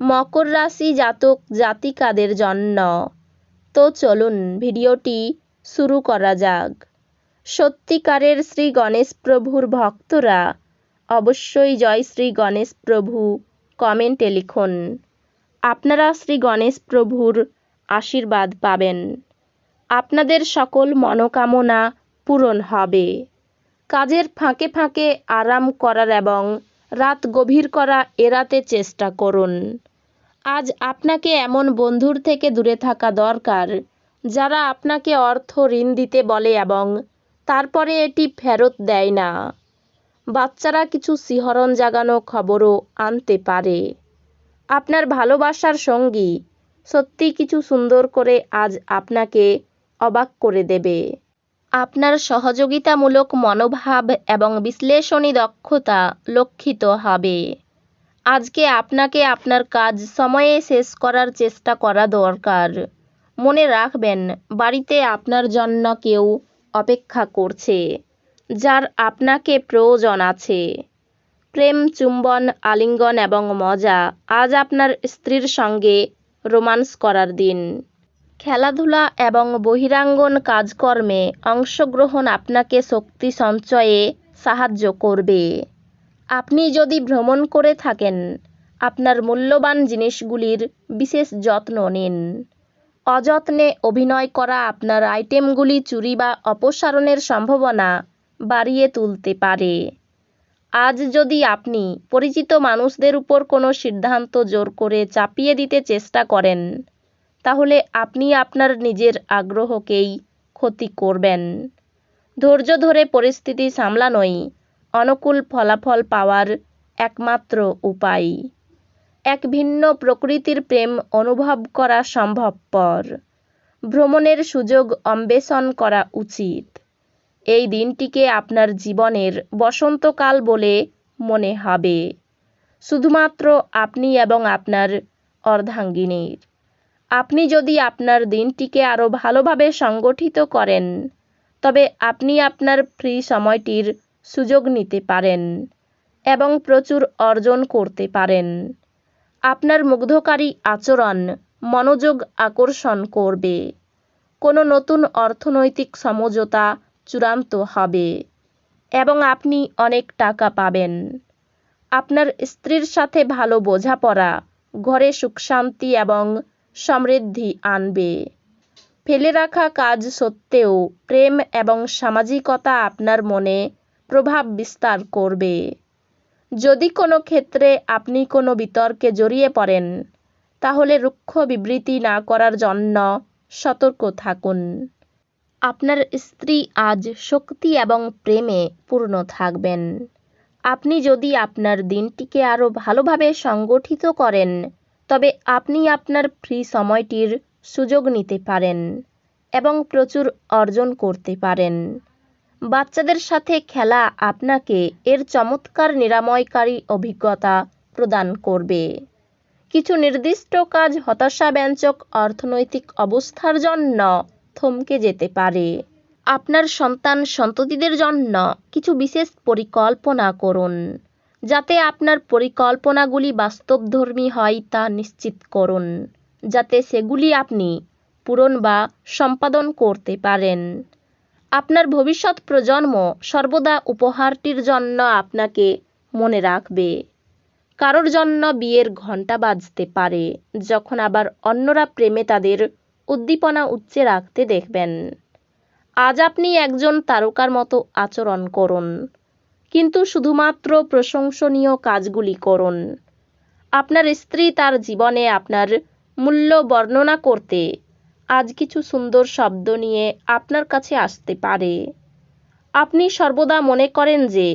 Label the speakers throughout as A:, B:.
A: মকর রাশি জাতক জাতিকাদের জন্য। তো চলুন ভিডিওটি শুরু করা যাক। সত্যিকারের শ্রী গণেশ প্রভুর ভক্তরা অবশ্যই জয় শ্রী গণেশ প্রভু কমেন্টে লিখুন। আপনারা শ্রী গণেশ প্রভুর আশীর্বাদ পাবেন। আপনাদের সকল মনোকামনা পূরণ হবে। কাজের ফাঁকে ফাঁকে আরাম করার এবং রাত গভীর করা এড়াতে চেষ্টা করুন। আজ আপনাকে এমন বন্ধুর থেকে দূরে থাকা দরকার, যারা আপনাকে অর্থ ঋণ দিতে বলে এবং তারপরে এটি ফেরত দেয় না। বাচ্চারা কিছু শিহরণ জাগানো খবরও আনতে পারে। আপনার ভালোবাসার সঙ্গী সত্যি কিছু সুন্দর করে আজ আপনাকে অবাক করে দেবে। আপনার সহযোগিতামূলক মনোভাব এবং বিশ্লেষণী দক্ষতা লক্ষিত হবে। আজকে আপনাকে আপনার কাজ সময়ে শেষ করার চেষ্টা করা দরকার। মনে রাখবেন, বাড়িতে আপনার জন্য কেউ অপেক্ষা করছে, যার আপনাকে প্রয়োজন আছে। প্রেম, চুম্বন, আলিঙ্গন এবং মজা আজ আপনার স্ত্রীর সঙ্গে রোমান্স করার দিন। খেলাধুলা এবং বহিরাঙ্গন কাজকর্মে অংশগ্রহণ আপনাকে শক্তি সঞ্চয়ে সাহায্য করবে। আপনি যদি ভ্রমণ করে থাকেন, আপনার মূল্যবান জিনিসগুলির বিশেষ যত্ন নিন। অযত্নে অভিনয় করা আপনার আইটেমগুলি চুরি বা অপসারণের সম্ভাবনা বাড়িয়ে তুলতে পারে। আজ যদি আপনি পরিচিত মানুষদের উপর কোনো সিদ্ধান্ত জোর করে চাপিয়ে দিতে চেষ্টা করেন, তাহলে আপনি আপনার নিজের আগ্রহকেই ক্ষতি করবেন। ধৈর্য ধরে পরিস্থিতি সামলানোই অনুকূল ফলাফল পাওয়ার একমাত্র উপায়। এক ভিন্ন প্রকৃতির প্রেম অনুভব করা সম্ভবপর। ভ্রমণের সুযোগ অন্বেষণ করা উচিত। এই দিনটিকে আপনার জীবনের বসন্তকাল বলে মনে হবে। শুধুমাত্র আপনি এবং আপনার অর্ধাঙ্গিনীর। আপনি যদি আপনার দিনটিকে আরও ভালোভাবে সংগঠিত করেন, তবে আপনি আপনার ফ্রি সময়টির সুযোগ নিতে পারেন এবং প্রচুর অর্জন করতে পারেন। আপনার মুগ্ধকারী আচরণ মনোযোগ আকর্ষণ করবে। কোনো নতুন অর্থনৈতিক সমঝোতা চূড়ান্ত হবে এবং আপনি অনেক টাকা পাবেন। আপনার স্ত্রীর সাথে ভালো বোঝাপড়া, ঘরে সুখ শান্তি এবং সমৃদ্ধি আনবে। ফেলে রাখা কাজ সত্ত্বেও প্রেম এবং সামাজিকতা আপনার মনে প্রভাব বিস্তার করবে। যদি কোনো ক্ষেত্রে আপনি কোনো বিতর্কে জড়িয়ে পড়েন, তাহলে রুক্ষ বিবৃতি না করার জন্য সতর্ক থাকুন। আপনার স্ত্রী আজ শক্তি এবং প্রেমে পূর্ণ থাকবেন। আপনি যদি আপনার দিনটিকে আরও ভালোভাবে সংগঠিত করেন, তবে আপনি আপনার ফ্রি সময়টির সুযোগ নিতে পারেন এবং প্রচুর অর্জন করতে পারেন। বাচ্চাদের সাথে খেলা আপনাকে এর চমৎকার নিরাময়কারী অভিজ্ঞতা প্রদান করবে। কিছু নির্দিষ্ট কাজ হতাশাব্যঞ্জক অর্থনৈতিক অবস্থার জন্য থমকে যেতে পারে। আপনার সন্তান সন্ততিদের জন্য কিছু বিশেষ পরিকল্পনা করুন, যাতে আপনার পরিকল্পনাগুলি বাস্তবধর্মী হয় তা নিশ্চিত করুন, যাতে সেগুলি আপনি পূরণ বা সম্পাদন করতে পারেন। আপনার ভবিষ্যৎ প্রজন্ম সর্বদা উপহারটির জন্য আপনাকে মনে রাখবে। কারোর জন্য বিয়ের ঘণ্টা বাজতে পারে, যখন আবার অন্যরা প্রেমে তাদের উদ্দীপনা উচ্চে রাখতে দেখবেন। আজ আপনি একজন তারকার মতো আচরণ করুন, কিন্তু শুধুমাত্র প্রশংসনীয় কাজগুলি করুন। আপনার স্ত্রী তার জীবনে আপনার মূল্য বর্ণনা করতে আজ কিছু সুন্দর শব্দ নিয়ে আপনার কাছে আসতে পারে। আপনি সর্বদা মনে করেন যে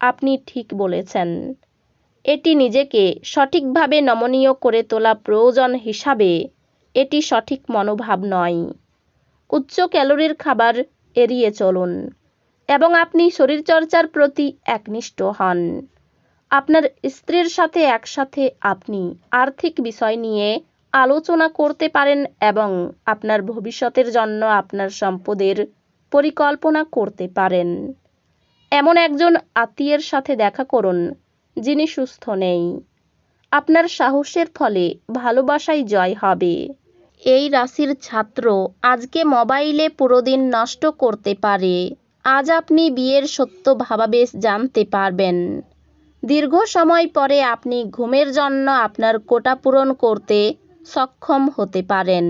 A: আপনি ঠিক বলেছেন। এটি নিজেকে সঠিকভাবে নমনীয় করে তোলা প্রয়োজন হিসাবে এটি সঠিক মনোভাব নয়। উচ্চ ক্যালোরির খাবার এড়িয়ে চলুন এবং আপনি শরীরচর্চার প্রতি একনিষ্ঠ হন। আপনার স্ত্রীর সাথে একসাথে আপনি আর্থিক বিষয় নিয়ে আলোচনা করতে পারেন এবং আপনার ভবিষ্যতের জন্য আপনার সম্পদের পরিকল্পনা করতে পারেন। এমন একজন আত্মীয়ের সাথে দেখা করুন, যিনি সুস্থ নেই। আপনার সাহসের ফলে ভালোবাসাই জয় হবে। এই রাশির ছাত্র আজকে মোবাইলে পুরো দিন নষ্ট করতে পারে। আজ আপনি বিয়ের সত্য ভাবাবেশ জানতে পারবেন। দীর্ঘ সময় পরে আপনি ঘুমের জন্য আপনার কোটা পূরণ করতে সক্ষম হতে পারেন।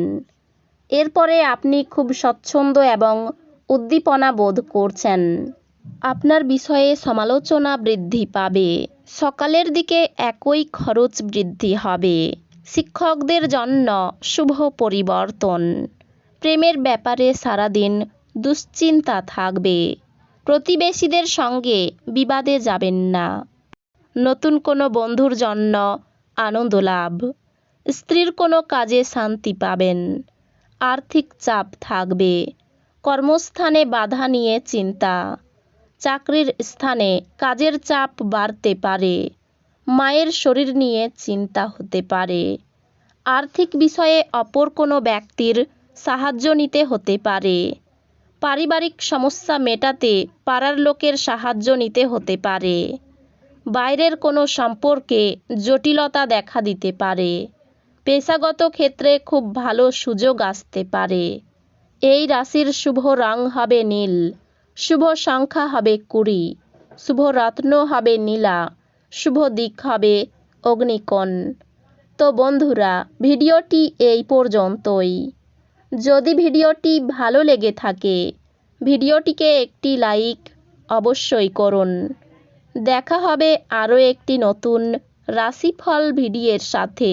A: এরপরে আপনি খুব স্বচ্ছন্দ এবং উদ্দীপনা বোধ করছেন। আপনার বিষয়ে সমালোচনা বৃদ্ধি পাবে। সকালের দিকে একই খরচ বৃদ্ধি হবে। শিক্ষকদের জন্য শুভ পরিবর্তন। প্রেমের ব্যাপারে সারাদিন দুশ্চিন্তা থাকবে। প্রতিবেশীদের সঙ্গে বিবাদে যাবেন না। নতুন কোনো বন্ধুর জন্য আনন্দ লাভ। স্ত্রীর কোনো কাজে শান্তি পাবেন। আর্থিক চাপ থাকবে। কর্মস্থানে বাধা নিয়ে চিন্তা। চাকরির স্থানে কাজের চাপ বাড়তে পারে। মায়ের শরীর নিয়ে চিন্তা হতে পারে। আর্থিক বিষয়ে অপর কোনো ব্যক্তির সাহায্য নিতে হতে পারে। পারিবারিক সমস্যা মেটাতে পাড়ার লোকের সাহায্য নিতে হতে পারে। বাইরের কোনো সম্পর্কে জটিলতা দেখা দিতে পারে। পেশাগত ক্ষেত্রে খুব ভালো সুযোগ আসতে পারে। এই রাশির শুভ রং হবে নীল, শুভ সংখ্যা হবে কুড়ি, শুভ রত্ন হবে নীলা, শুভ দিক হবে অগ্নিকোণ। তো বন্ধুরা, ভিডিওটি এই পর্যন্তই। যদি ভিডিওটি ভালো লেগে থাকে, ভিডিওটিকে একটি লাইক অবশ্যই করুন। দেখা হবে আরও একটি নতুন রাশিফল ভিডিওর সাথে।